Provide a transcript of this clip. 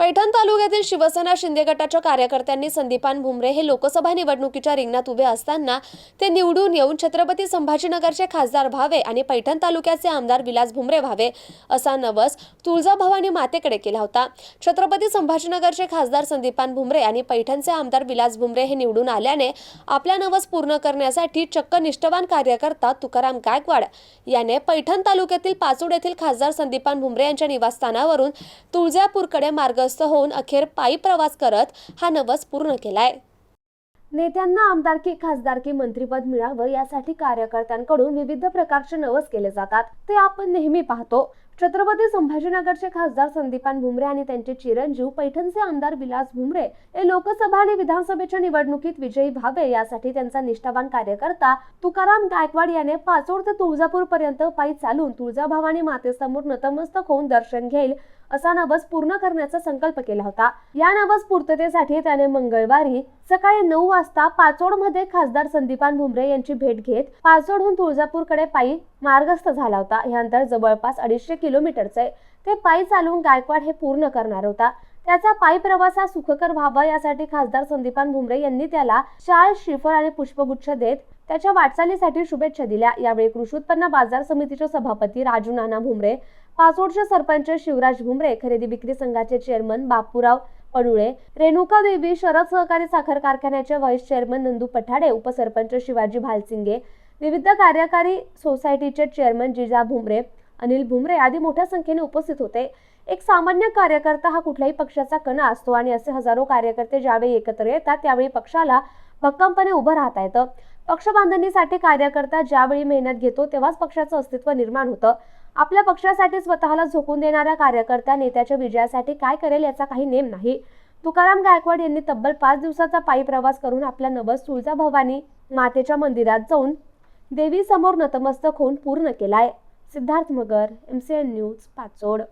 पैठण तालुक्यातील शिवसेना शिंदे गटाच्या कार्यकर्त्यांनी संदीपान भुमरे हे लोकसभा निवडणुकीच्या रिंगणात उभे असताना ते निवडून येऊन छत्रपती संभाजीनगरचे खासदार व्हावे आणि पैठण तालुक्याचे आमदार विलास भुमरे व्हावे असा नवस तुळजाभवानी मातेकडे केला होता. छत्रपती संभाजीनगरचे खासदार संदीपान भुमरे आणि पैठणचे आमदार विलास भुमरे हे निवडून आल्याने आपला नवस पूर्ण करण्यासाठी चक्क निष्ठवान कार्यकर्ता तुकाराम गायकवाड याने पैठण तालुक्यातील पाचोड येथील खासदार संदीपान भुमरे यांच्या निवासस्थानावरून तुळजापूरकडे मार्ग मार्गस्थ होऊन अखेर पायी प्रवास करत हा नवस पूर्ण केलाय. नेत्यांना आमदारकी खासदारकी मंत्रीपद मिळावं यासाठी कार्यकर्त्यांकडून विविध प्रकारचे नवस केले जातात. ते आपण नेहमी पाहतो. छत्रपती संभाजीनगरचे खासदार संदीपान भुमरे आणि त्यांचे चिरंजीव पैठणचे आमदार विलास भुमरे हे लोकसभा आणि विधानसभेच्या निवडणुकीत विजयी व्हावे यासाठी त्यांचा निष्ठावान कार्यकर्ता तुकाराम गायकवाड याने पाचोड ते तुळजापूर पर्यंत पायी चालून तुळजाभवानी मातेसमोर नतमस्तक होऊन दर्शन घेईल असा नवस पूर्ण करण्याचा संकल्प केला होता. या नवस पूर्ततेसाठी त्याने मंगळवारी सकाळी नऊ वाजता पाचोडमध्ये खासदार संदीपान भुमरे यांची भेट घेत पाचोडहून तुळजापूरकडे पायी मार्गस्थ झाला होता. हे अंतर जवळपास अडीचशे किलोमीटरचे ते पायी चालवून गायकवाड हे पूर्ण करणार होता. त्याचा पायी प्रवास हा सुखकर व्हावा यासाठी खासदार संदीपान भुमरे यांनी त्याला शाल श्रीफळ आणि पुष्पगुच्छ देत त्याच्या वाटचालीसाठी शुभेच्छा दिल्या. यावेळी कृषी उत्पन्न बाजार समितीचे सभापती राजू नाना भुमरे पाचोडचे सरपंच शिवराज भुमरे खरेदी विक्री संघाचे चेअरमन बापूराव पडुळे रेणुका देवी शरद सहकारी साखर कारखान्याचे व्हाईस चेअरमन नंदू पठाडे उपसरपंच शिवाजी भालसिंगे विविध कार्यकारी सोसायटीचे चेअरमन जिजा भुमरे अनिल भुमरे आदी मोठ्या संख्येने उपस्थित होते. एक सामान्य कार्यकर्ता हा कुठल्याही पक्षाचा कणा असतो आणि असे हजारो कार्यकर्ते ज्यावेळी एकत्र येतात त्यावेळी पक्षाला भक्कमपणे उभं राहता येतं. पक्ष बांधणीसाठी कार्यकर्ता ज्यावेळी मेहनत घेतो तेव्हाच पक्षाचं अस्तित्व निर्माण होतं. आपल्या पक्षासाठी स्वतःला झोकून देणाऱ्या कार्यकर्ता नेत्याच्या विजयासाठी काय करेल याचा काही नेम नाही. तुकाराम गायकवाड यांनी तब्बल पाच दिवसाचा पायी प्रवास करून आपला नवस तुळजाभवानी मातेच्या मंदिरात जाऊन देवी समोर नतमस्तक होऊन पूर्ण केलाय. Siddharth Magar M C N news Pachod.